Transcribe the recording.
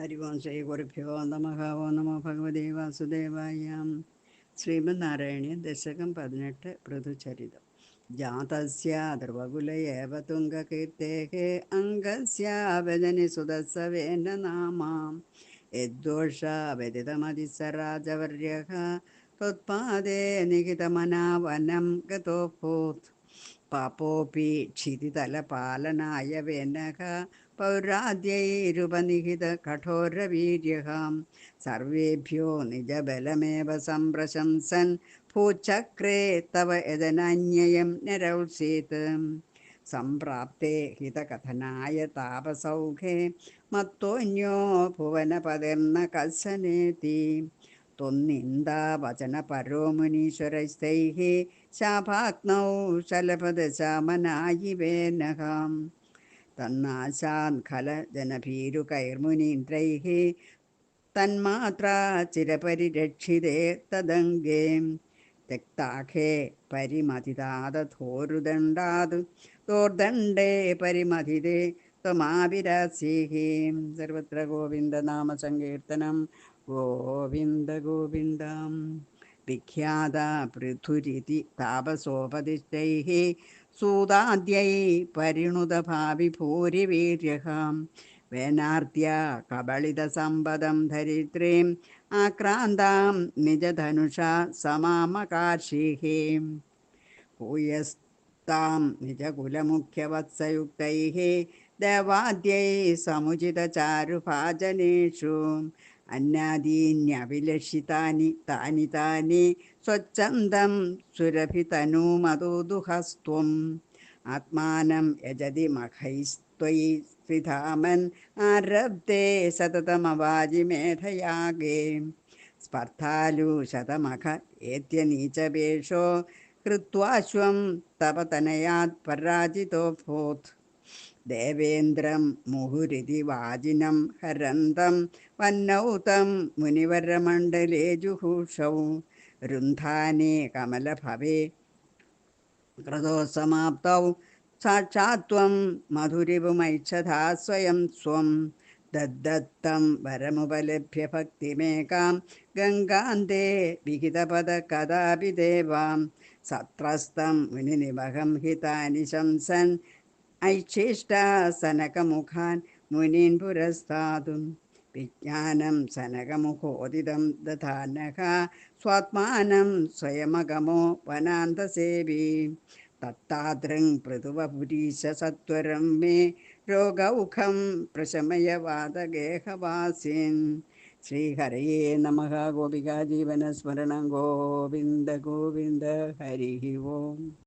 ഹരി ഓം ശ്രീ ഗുരുഭ്യോ നമ ഓ നമോ ഭഗവതേ വാസുദേവായാം ശ്രീമന്നാരായണീയ ദശകം പതിനെട്ട് പൃഥുചരിതം. ജാതസ്യ ധ്രുവകുലയേവ അംഗസ്യാവജനി അംഗസ്യ വ്യജനി സുതസവേന നാമാം. യദ്ദോഷ വ്യതിതമതിസരാജവർയ ത്വത്പാദേ നിഹിതമനാവനം ഗതോ ഭൂത്. പാപോപി ക്ഷിതിതല പാലനായ വേനക പൗരാദ്യൈരുപനിഹിത കഠോരവീര്യഹാം. സർവേഭ്യോ നിജബലമേവ സംപ്രശംസൻ. ഭൂചക്രേ തവ യതനന്യയം നരൗസീത്. സംപ്രാപ്തേ ഹിതകഥനായ താപസൗഖേ മത്തോന്യോ ഭുവനപതിർന്ന കൽസനേതി त्वन्निन्दावचनपरोमुनीश्वरस्तैः शाभाग्नौ शलभदशामनायिवेनहां तन्नाशान्खलजनभीरुकैर्मुनीन्द्रैः तन्मात्रा चिरपरिरक्षिते तदङ्गे त्यक्ताखे परिमथितादथोरुदण्डाद् दोर्दण्डे परिमथिते त्वमाविरासीहि सर्वत्र गोविन्दनामसङ्कीर्तनं गोविन्द गोविन्दं विख्याता पृथुरिति तापसोपदिष्टैः सूदाद्यै परिणुतभावि भूरिवीर्यः वेनार्त्या कबलितसम्पदं धरित्रीम् आक्रान्तां निजधनुषा समामकार्षीः भूयस् താം നിജകുലമുഖ്യവത്സയുക്തൈ ദവാദ്യൈ സമുചിതചാരുഭാജനേഷു. അന്നാദീന്യഭിലഷിതാനി താനി താനി സ്വച്ഛന്ദം സുരഭിതനുമതോദുഹസ്ത്വം ആത്മാനം യജതി മഖൈസ്ത്വയി ശ്രീധാമൻ ആരബ്ധേ സതതമവാജിമേധയാഗേ സ്പർദ്ധാലു ശതമഖ ഏത്യനീചപേഷോ കൃത്വാശ്വം തപതനയാത് പരാജിതോഭൂത് ദേവേന്ദ്രം മുഹുരിതി വാചിനം ഹരന്തം വന്നൗതം മുനിവരമണ്ഡലേ ജുഹൂഷൗ രുന്ധാനേ കമലഭവേ കൃതോസമാപ്തൗ സാക്ഷാത്വം മധുരിവുമൈച്ഛതാ സ്വയം സ്വം ദദ്ദത്തം വരമുപലഭ്യ ഭക്തിമേകാം ഗംഗാന്തേ വിഹിതപദ കഥാപി ദേവാം സത്രസ്തം മുനിനിമഹം ഹിതാനി ശംസൻ ഐച്ഛിഷ്ടാസനകമുഖാൻ മുനീൻ പുരസ്താതും വിജ്ഞാനം സനകമുഖോദിതം ദധാനക സ്വാത്മാനം സ്വയമഗമോ വനാന്തസേവി തത്താതൃങ് പൃഥുവപുരീശ സത്വരം മേ രോഗൗഖം പ്രശമയ വാതഗേഹവാസിൻ ശ്രീഹരയേ നമ. ഗോപികാ ജീവനസ്മരണം ഗോവിന്ദ ഗോവിന്ദ ഹരി ഓം.